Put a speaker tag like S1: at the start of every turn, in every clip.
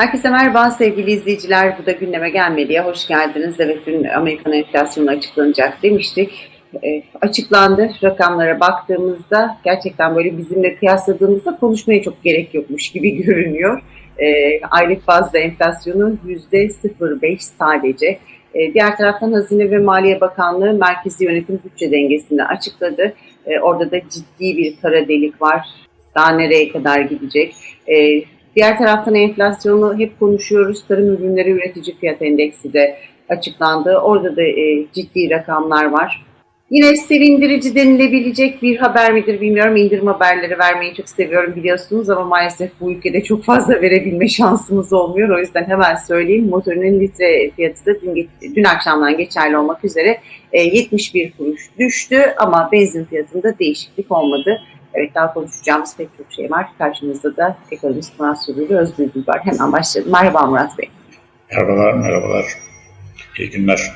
S1: Herkese merhaba sevgili izleyiciler. Bu da gündeme gelmeliye hoş geldiniz. Evet dün Amerikan enflasyonu açıklanacak demiştik. E, açıklandı. Rakamlara baktığımızda gerçekten böyle bizimle kıyasladığımızda konuşmaya çok gerek yokmuş gibi görünüyor. E, aylık bazda enflasyonu %0.5 sadece. E, diğer taraftan Hazine ve Maliye Bakanlığı merkezi yönetim bütçe dengesini açıkladı. E, orada da ciddi bir kara delik var. Daha nereye kadar gidecek? E, Diğer taraftan enflasyonu hep konuşuyoruz. Tarım ürünleri üretici fiyat endeksi de açıklandı. Orada da e, ciddi rakamlar var. Yine sevindirici denilebilecek bir haber midir bilmiyorum. İndirim haberleri vermeyi çok seviyorum biliyorsunuz ama maalesef bu ülkede çok fazla verebilme şansımız olmuyor. O yüzden hemen söyleyeyim. Motorinin litre fiyatı da dün, dün akşamdan geçerli olmak üzere e, 71 kuruş düştü ama benzin fiyatında değişiklik olmadı. Evet daha konuşacağımız pek çok şey var. Karşımızda da ekonomist Murat Sürücü Özgür Gül var. Hemen başlayalım. Merhaba Murat Bey.
S2: Merhabalar, merhabalar. İyi günler.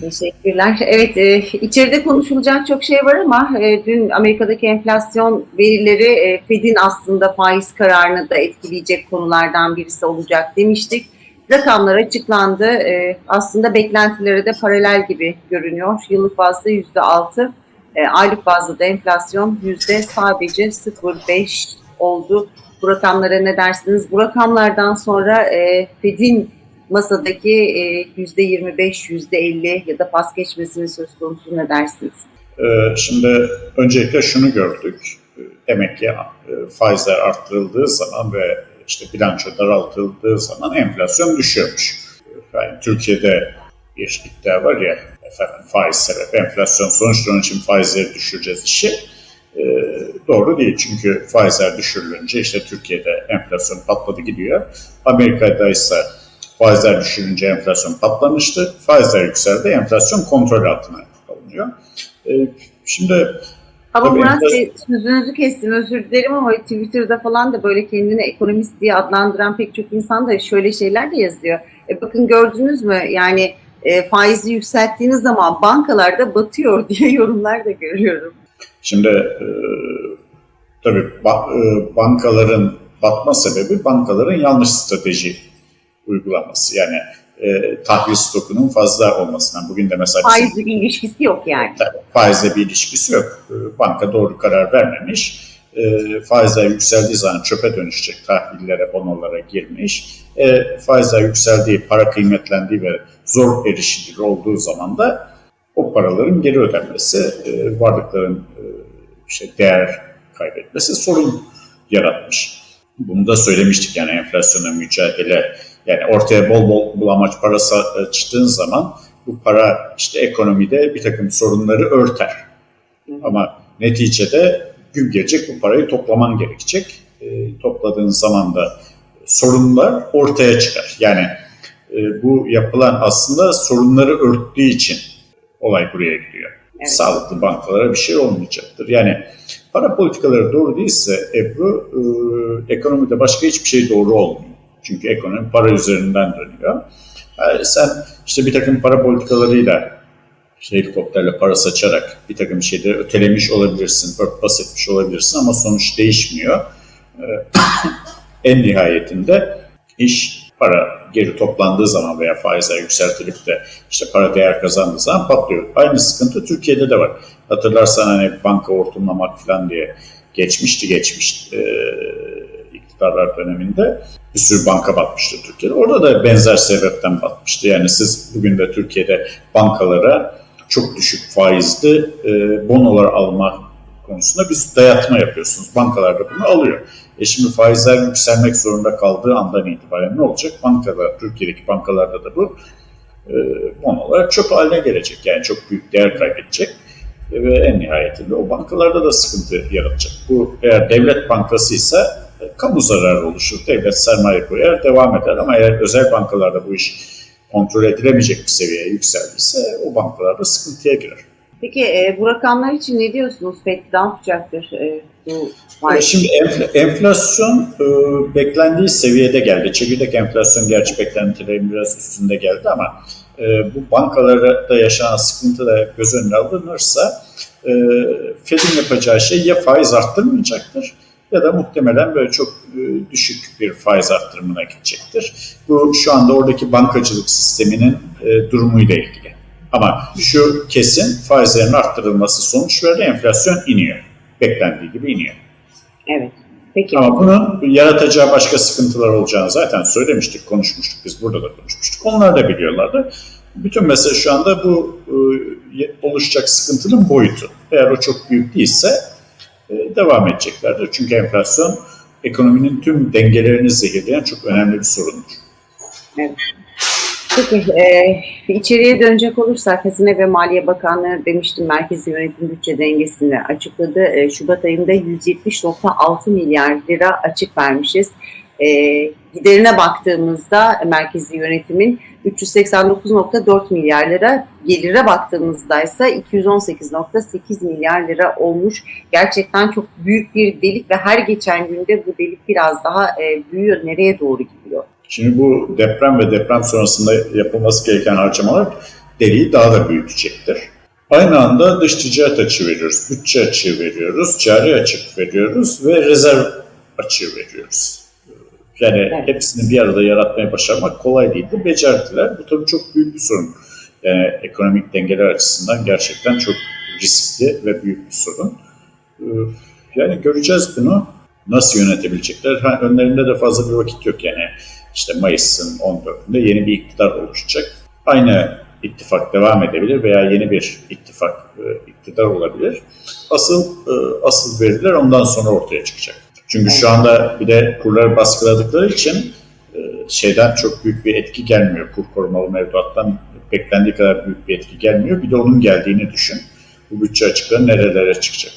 S1: Teşekkürler. Evet, e, içeride konuşulacak çok şey var ama e, dün Amerika'daki enflasyon verileri e, Fed'in aslında faiz kararını da etkileyecek konulardan birisi olacak demiştik. Rakamlar açıklandı. E, aslında beklentilere de paralel gibi görünüyor. Yıllık bazda yüzde altı, e, aylık bazda da enflasyon yüzde sadece 0,5 oldu. Bu rakamlara ne dersiniz? Bu rakamlardan sonra e, Fed'in masadaki e, yüzde 25, yüzde 50 ya da pas geçmesinin söz konusu ne dersiniz?
S2: Ee, şimdi öncelikle şunu gördük. Ee, Demek ki e, faizler arttırıldığı zaman ve işte bilanço daraltıldığı zaman enflasyon düşüyormuş. Yani Türkiye'de bir iddia var ya efendim faiz sebep enflasyon sonuçta onun için faizleri düşüreceğiz işi. Ee, doğru değil çünkü faizler düşürülünce işte Türkiye'de enflasyon patladı gidiyor. Amerika'da ise faizler düşürünce enflasyon patlamıştı. Faizler yükseldi, enflasyon kontrol altına alınıyor. Ee, şimdi
S1: Ama
S2: Tabii
S1: Murat Bey sözünüzü kestim özür dilerim ama Twitter'da falan da böyle kendini ekonomist diye adlandıran pek çok insan da şöyle şeyler de yazıyor. E bakın gördünüz mü yani e, faizi yükselttiğiniz zaman bankalarda batıyor diye yorumlar da görüyorum.
S2: Şimdi e, tabii ba- e, bankaların batma sebebi bankaların yanlış strateji uygulaması. Yani e, tahvil stokunun fazla olmasından. Bugün de mesela
S1: Faizle bir ilişkisi yok yani.
S2: Tabii, faizle bir ilişkisi yok. E, Banka doğru karar vermemiş. E, faizler yükseldiği zaman çöpe dönüşecek tahvillere, bonolara girmiş. E, faizler yükseldiği, para kıymetlendiği ve zor erişilir olduğu zaman da o paraların geri ödenmesi, e, varlıkların e, işte değer kaybetmesi sorun yaratmış. Bunu da söylemiştik yani enflasyona mücadele. Yani ortaya bol bol bulamaç para sa- çıktığın zaman bu para işte ekonomide bir takım sorunları örter. Ama neticede gün gelecek bu parayı toplaman gerekecek. E, topladığın zaman da sorunlar ortaya çıkar. Yani e, bu yapılan aslında sorunları örttüğü için olay buraya gidiyor.
S1: Evet.
S2: Sağlıklı bankalara bir şey olmayacaktır. Yani para politikaları doğru değilse Ebru, e, ekonomide başka hiçbir şey doğru olmuyor. Çünkü ekonomi para üzerinden dönüyor. Yani sen işte bir takım para politikalarıyla işte helikopterle para saçarak bir takım şeyleri ötelemiş olabilirsin, örtbas etmiş olabilirsin ama sonuç değişmiyor. Ee, en nihayetinde iş para geri toplandığı zaman veya faizler yükseltilip de işte para değer kazandığı zaman patlıyor. Aynı sıkıntı Türkiye'de de var. Hatırlarsan hani banka hortumlamak falan diye geçmişti geçmiş e, iktidarlar döneminde bir sürü banka batmıştı Türkiye'de. Orada da benzer sebepten batmıştı. Yani siz bugün de Türkiye'de bankalara çok düşük faizli e, bonolar alma konusunda bir dayatma yapıyorsunuz. Bankalar da bunu alıyor. E şimdi faizler yükselmek zorunda kaldığı andan itibaren ne olacak? Bankada, Türkiye'deki bankalarda da bu e, bonolar çöp haline gelecek. Yani çok büyük değer kaybedecek. E, ve en nihayetinde o bankalarda da sıkıntı yaratacak. Bu eğer devlet bankası ise e, kamu zararı oluşur. Devlet sermaye koyar, devam eder ama eğer özel bankalarda bu iş kontrol edilemeyecek bir seviyeye yükseldiyse o bankalarda sıkıntıya girer.
S1: Peki e, bu rakamlar için ne diyorsunuz? FED ne yapacaktır e, bu faiz?
S2: Şimdi enfl- enflasyon e, beklendiği seviyede geldi. Çekirdek enflasyon gerçi beklentilerin biraz üstünde geldi ama e, bu bankalarda yaşanan sıkıntı da göz önüne alınırsa e, Fed'in yapacağı şey ya faiz arttırmayacaktır ya da muhtemelen böyle çok e, düşük bir faiz arttırımına gidecektir. Bu şu anda oradaki bankacılık sisteminin e, durumuyla ilgili. Ama şu kesin faizlerin arttırılması sonuç verdi, enflasyon iniyor. Beklendiği gibi iniyor.
S1: Evet. Peki.
S2: Ama bunun yaratacağı başka sıkıntılar olacağını zaten söylemiştik, konuşmuştuk. Biz burada da konuşmuştuk. Onlar da biliyorlardı. Bütün mesele şu anda bu e, oluşacak sıkıntının boyutu. Eğer o çok büyük değilse devam edeceklerdir. Çünkü enflasyon ekonominin tüm dengelerini zehirleyen çok önemli bir sorundur.
S1: Peki, e, içeriye dönecek olursak Hazine ve Maliye Bakanlığı demiştim Merkezi Yönetim Bütçe dengesini açıkladı. E, Şubat ayında 170.6 milyar lira açık vermişiz. E, giderine baktığımızda merkezi yönetimin 389.4 milyar lira, gelire baktığımızda ise 218.8 milyar lira olmuş. Gerçekten çok büyük bir delik ve her geçen günde bu delik biraz daha e, büyüyor. Nereye doğru gidiyor?
S2: Şimdi bu deprem ve deprem sonrasında yapılması gereken harcamalar deliği daha da büyütecektir. Aynı anda dış ticaret açığı veriyoruz, bütçe açığı veriyoruz, cari açık veriyoruz ve rezerv açığı veriyoruz. Yani
S1: Evet.
S2: hepsini bir arada yaratmaya başarmak kolay değildi. Becerdiler. Bu tabii çok büyük bir sorun. Yani ekonomik dengeler açısından gerçekten çok riskli ve büyük bir sorun. Ee, Yani göreceğiz bunu. Nasıl yönetebilecekler? Ha, önlerinde de fazla bir vakit yok yani. İşte Mayıs'ın 14'ünde yeni bir iktidar oluşacak. Aynı ittifak devam edebilir veya yeni bir ittifak e, iktidar olabilir. Asıl e, asıl veriler ondan sonra ortaya çıkacak. Çünkü şu anda bir de kurları baskıladıkları için e, şeyden çok büyük bir etki gelmiyor. Kur korumalı mevduattan beklendiği kadar büyük bir etki gelmiyor. Bir de onun geldiğini düşün. Bu bütçe açıkları nerelere çıkacak?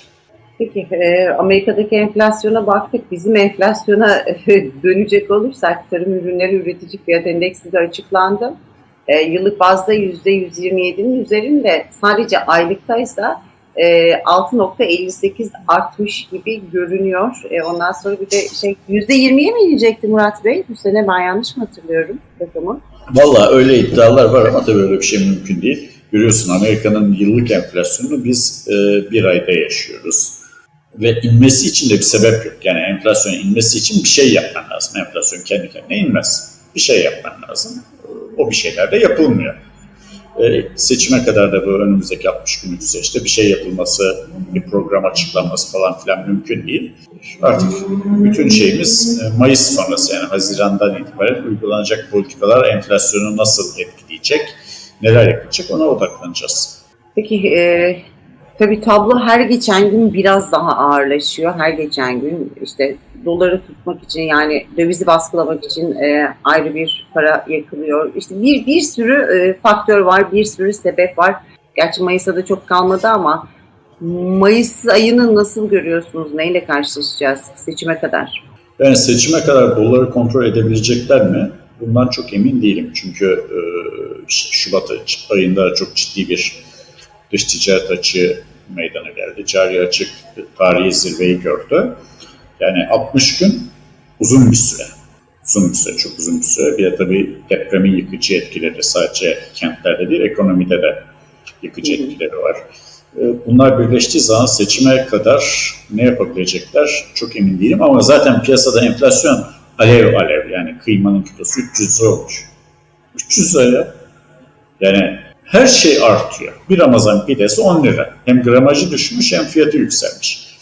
S1: Peki e, Amerika'daki enflasyona baktık. Bizim enflasyona dönecek olursak tarım ürünleri üretici fiyat endeksi de açıklandı. E, yıllık bazda %127'nin üzerinde sadece aylıktaysa 6.58 artmış gibi görünüyor. E, ondan sonra bir de şey %20'ye mi inecekti Murat Bey? Bu sene ben yanlış mı hatırlıyorum rakamı?
S2: Valla öyle iddialar var ama tabii öyle bir şey mümkün değil. Görüyorsun Amerika'nın yıllık enflasyonunu biz e, bir ayda yaşıyoruz. Ve inmesi için de bir sebep yok. Yani enflasyon inmesi için bir şey yapman lazım. Enflasyon kendi kendine inmez. Bir şey yapman lazım. O bir şeyler de yapılmıyor. E, seçime kadar da bu önümüzdeki 60 günlük süreçte bir şey yapılması, bir program açıklanması falan filan mümkün değil. Artık bütün şeyimiz e, Mayıs sonrası yani Haziran'dan itibaren uygulanacak politikalar enflasyonu nasıl etkileyecek, neler yapılacak ona odaklanacağız.
S1: Peki e, tabii tablo her geçen gün biraz daha ağırlaşıyor. Her geçen gün işte doları tutmak için yani dövizi baskılamak için e, ayrı bir para yakılıyor. İşte bir bir sürü e, faktör var, bir sürü sebep var. Gerçi Mayıs'a da çok kalmadı ama Mayıs ayını nasıl görüyorsunuz? Neyle karşılaşacağız seçime kadar?
S2: Yani seçime kadar doları kontrol edebilecekler mi? Bundan çok emin değilim. Çünkü e, Şubat ayında çok ciddi bir dış ticaret açığı meydana geldi. Cari açık tarihi zirveyi gördü. Yani 60 gün uzun bir süre. Uzun bir süre, çok uzun bir süre. Bir de tabii depremin yıkıcı etkileri sadece kentlerde değil, ekonomide de yıkıcı
S1: Hı
S2: etkileri var. E, Bunlar birleştiği zaman seçime kadar ne yapabilecekler çok emin değilim ama zaten piyasada enflasyon alev alev yani kıymanın kilosu 300 lira olmuş. 300 lira ya. Yani her şey artıyor. Bir Ramazan pidesi 10 lira. Hem gramajı düşmüş hem fiyatı yükselmiş.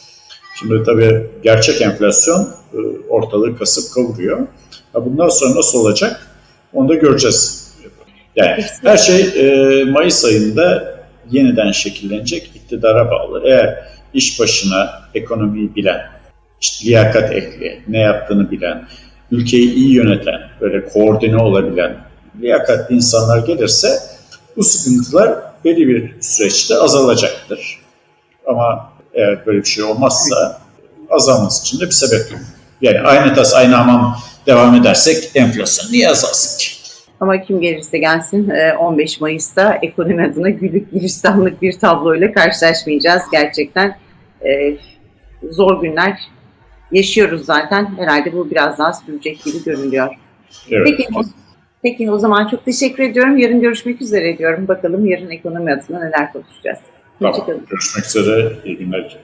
S2: Şimdi tabii gerçek enflasyon e, ortalığı kasıp kavuruyor. Bundan sonra nasıl olacak onu da göreceğiz. Yani her şey e, Mayıs ayında yeniden şekillenecek iktidara bağlı. Eğer iş başına ekonomiyi bilen, işte liyakat ehli, ne yaptığını bilen, ülkeyi iyi yöneten, böyle koordine olabilen liyakatli insanlar gelirse bu sıkıntılar belli bir süreçte azalacaktır. Ama eğer böyle bir şey olmazsa azalması için de bir sebep yok. Yani aynı tas aynı hamam devam edersek enflasyon niye azalsın ki?
S1: Ama kim gelirse gelsin e, 15 Mayıs'ta ekonomi adına güllük gülistanlık bir tabloyla karşılaşmayacağız. Gerçekten e, zor günler yaşıyoruz zaten. Herhalde bu biraz daha sürecek gibi görünüyor.
S2: Evet.
S1: Peki, peki o zaman çok teşekkür ediyorum. Yarın görüşmek üzere diyorum. Bakalım yarın ekonomi adına neler konuşacağız.
S2: Tamam. Görüşmek üzere. İyi günler.